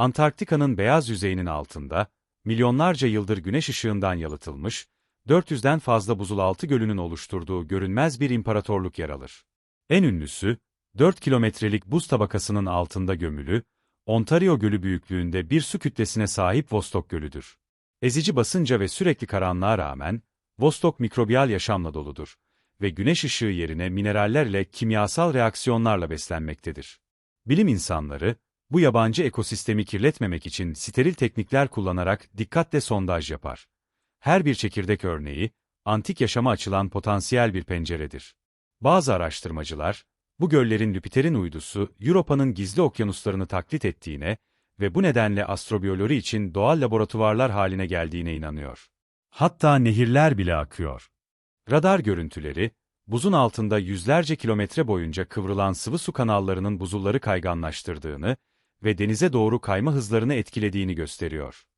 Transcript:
Antarktika'nın beyaz yüzeyinin altında, milyonlarca yıldır güneş ışığından yalıtılmış, 400'den fazla buzulaltı gölünün oluşturduğu görünmez bir imparatorluk yer alır. En ünlüsü, 4 kilometrelik buz tabakasının altında gömülü, Ontario Gölü büyüklüğünde bir su kütlesine sahip Vostok Gölü'dür. Ezici basınca ve sürekli karanlığa rağmen, Vostok mikrobiyal yaşamla doludur ve güneş ışığı yerine mineraller ile kimyasal reaksiyonlarla beslenmektedir. Bilim insanları, bu yabancı ekosistemi kirletmemek için steril teknikler kullanarak dikkatle sondaj yapar. Her bir çekirdek örneği, antik yaşama açılan potansiyel bir penceredir. Bazı araştırmacılar, bu göllerin Lüpiter'in uydusu, Europa'nın gizli okyanuslarını taklit ettiğine ve bu nedenle astrobiyoloji için doğal laboratuvarlar haline geldiğine inanıyor. Hatta nehirler bile akıyor. Radar görüntüleri, buzun altında yüzlerce kilometre boyunca kıvrılan sıvı su kanallarının buzulları kayganlaştırdığını ve denize doğru kayma hızlarını etkilediğini gösteriyor.